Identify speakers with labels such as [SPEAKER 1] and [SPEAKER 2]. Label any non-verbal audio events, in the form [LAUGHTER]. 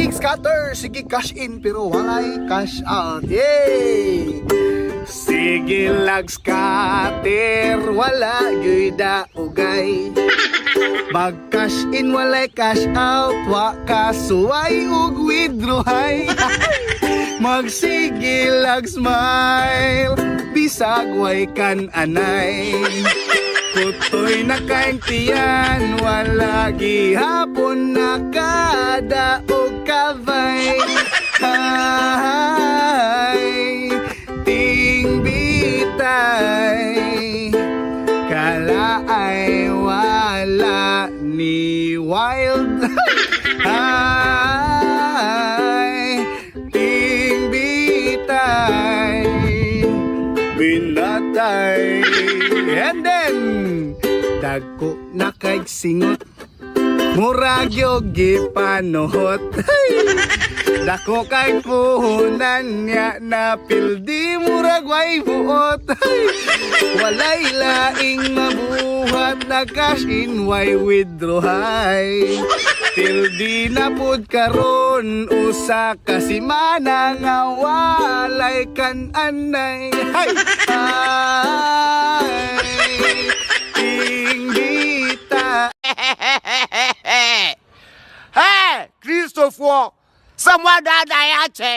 [SPEAKER 1] Sige scatter, sige cash in pero walay cash out. Yay! Sige lag scatter, wala gyud ugay. [LAUGHS] Mag cash in walay cash out, wa kasuway ug withdraway. [LAUGHS] Magsige lag smile, bisag way kan anay. Kutoy na kaing tiyan, wala gihapon na kada o kavay. Hay, ting bitay, kala ay wala ni wild. [LAUGHS] Hay, ting bitay, binatay. And then, dagko na kay singot. Murag yung gipanuhot. Dako kay puhunan niya na pildi murag way buot. Walay laing mabuhat na cash in way withdraway. Pildi na pud karon usa ka simana nga walay kan anay. Hay! hɛ
[SPEAKER 2] kristofoɔ sɛ moadaadaa yɛ akyɛ